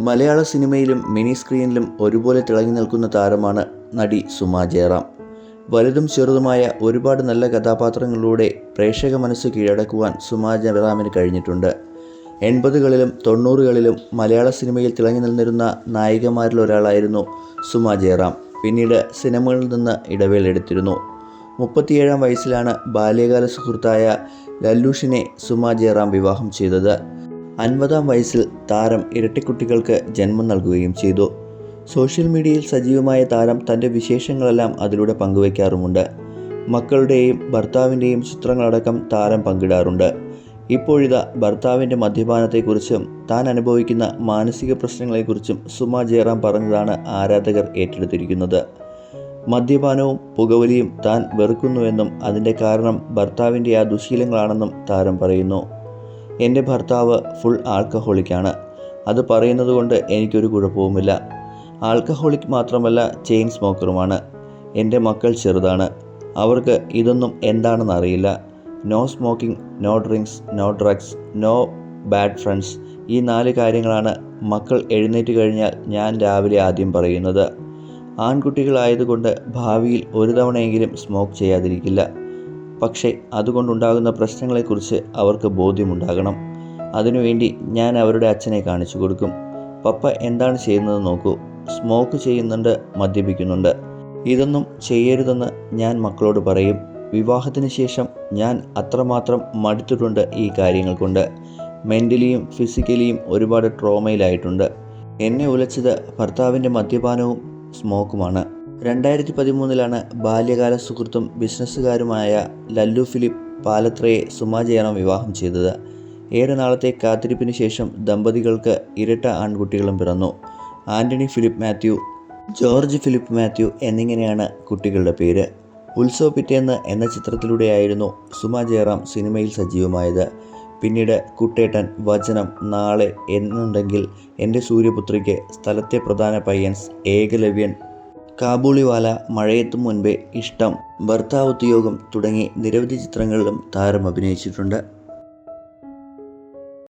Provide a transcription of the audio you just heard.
മലയാള സിനിമയിലും മിനി സ്ക്രീനിലും ഒരുപോലെ തിളങ്ങി നിൽക്കുന്ന താരമാണ് നടി സുമ ജയറാം. വലുതും ചെറുതുമായ ഒരുപാട് നല്ല കഥാപാത്രങ്ങളിലൂടെ പ്രേക്ഷക മനസ്സ് കീഴടക്കുവാൻ സുമ ജയറാമിന് കഴിഞ്ഞിട്ടുണ്ട്. എൺപതുകളിലും തൊണ്ണൂറുകളിലും മലയാള സിനിമയിൽ തിളങ്ങി നിന്നിരുന്ന നായികമാരിൽ ഒരാളായിരുന്നു സുമ ജയറാം. പിന്നീട് സിനിമകളിൽ നിന്ന് ഇടവേളെടുത്തിരുന്നു മുപ്പത്തിയേഴാം വയസ്സിലാണ് ബാല്യകാല സുഹൃത്തായ ലല്ലൂഷിനെ സുമ ജയറാം വിവാഹം ചെയ്തത്. അൻപതാം വയസ്സിൽ താരം ഇരട്ടിക്കുട്ടികൾക്ക് ജന്മം നൽകുകയും ചെയ്തു. സോഷ്യൽ മീഡിയയിൽ സജീവമായ താരം തന്റെ വിശേഷങ്ങളെല്ലാം അതിലൂടെ പങ്കുവയ്ക്കാറുമുണ്ട്. മക്കളുടെയും ഭർത്താവിന്റെയും ചിത്രങ്ങളടക്കം താരം പങ്കിടാറുണ്ട്. ഇപ്പോഴിതാ ഭർത്താവിന്റെ മദ്യപാനത്തെക്കുറിച്ചും താൻ അനുഭവിക്കുന്ന മാനസിക പ്രശ്നങ്ങളെക്കുറിച്ചും സുമ ജയറാം പറഞ്ഞതാണ് ആരാധകർ ഏറ്റെടുത്തിരിക്കുന്നത്. മദ്യപാനവും പുകവലിയും താൻ വെറുക്കുന്നുവെന്നും അതിന്റെ കാരണം ഭർത്താവിന്റെ ആ ദുശീലങ്ങളാണെന്നും താരം പറയുന്നു. എന്റെ ഭർത്താവ് ഫുൾ ആൽക്കഹോളിക്കാണ് അത് പറയുന്നത് കൊണ്ട് എനിക്കൊരു കുഴപ്പവുമില്ല. ആൽക്കഹോളിക് മാത്രമല്ല ചെയിൻ സ്മോക്കറുമാണ്. എന്റെ മക്കൾ ചെറുതാണ്. അവർക്ക് ഇതൊന്നും എന്താണെന്ന് അറിയില്ല no smoking no drinks no drugs no bad friends ഈ നാല് കാര്യങ്ങളാണ് മക്കൾ എഴുന്നേറ്റ് കഴിഞ്ഞാൽ ഞാൻ രാവിലെ ആദ്യം പറയുന്നത്. ആൺകുട്ടികളായതുകൊണ്ട് ഭാവിയിൽ ഒരു തവണയെങ്കിലും സ്മോക്ക് ചെയ്യാതിരിക്കില്ല. പക്ഷേ അതുകൊണ്ടുണ്ടാകുന്ന പ്രശ്നങ്ങളെക്കുറിച്ച് അവർക്ക് ബോധ്യമുണ്ടാകണം. അതിനുവേണ്ടി ഞാൻ അവരുടെ അച്ഛനെ കാണിച്ചു കൊടുക്കും. പപ്പ എന്താണ് ചെയ്യുന്നത് നോക്കൂ. സ്മോക്ക് ചെയ്യുന്നുണ്ട് മദ്യപിക്കുന്നുണ്ട്. ഇതൊന്നും ചെയ്യരുതെന്ന് ഞാൻ മക്കളോട് പറയും. വിവാഹത്തിന് ശേഷം ഞാൻ അത്രമാത്രം മടുത്തിട്ടുണ്ട് ഈ കാര്യങ്ങൾ കൊണ്ട്. മെന്റലിയും ഫിസിക്കലിയും ഒരുപാട് ട്രോമയിലായിട്ടുണ്ട്. എന്നെ ഉലച്ചത് ഭർത്താവിന്റെ മദ്യപാനവും സ്മോക്കുമാണ്. രണ്ടായിരത്തി പതിമൂന്നിലാണ് ബാല്യകാല സുഹൃത്തും ബിസിനസ്സുകാരുമായ ലല്ലു ഫിലിപ്പ് പാലത്രയെ സുമ വിവാഹം ചെയ്തത്. ഏറെ നാളത്തെ കാത്തിരിപ്പിന് ശേഷം ദമ്പതികൾക്ക് ഇരട്ട ആൺകുട്ടികളും പിറന്നു. Antony Philip Mathew George Philip Mathew എന്നിങ്ങനെയാണ് കുട്ടികളുടെ പേര്. ഉത്സവ പിറ്റേന്ന് എന്ന ചിത്രത്തിലൂടെയായിരുന്നു സുമ ജയറാം സിനിമയിൽ സജീവമായത്. പിന്നീട് കുട്ടേട്ടൻ വചനം നാളെ എന്നുണ്ടെങ്കിൽ എന്റെ സൂര്യപുത്രിക്ക് സ്ഥലത്തെ പ്രധാന പയ്യൻസ് ഏകലവ്യൻ കാബൂളിവാല മഴയെത്തും മുൻപേ ഇഷ്ടം ഭർത്താവ് ഉദ്യോഗം തുടങ്ങി നിരവധി ചിത്രങ്ങളിലും താരം അഭിനയിച്ചിട്ടുണ്ട്.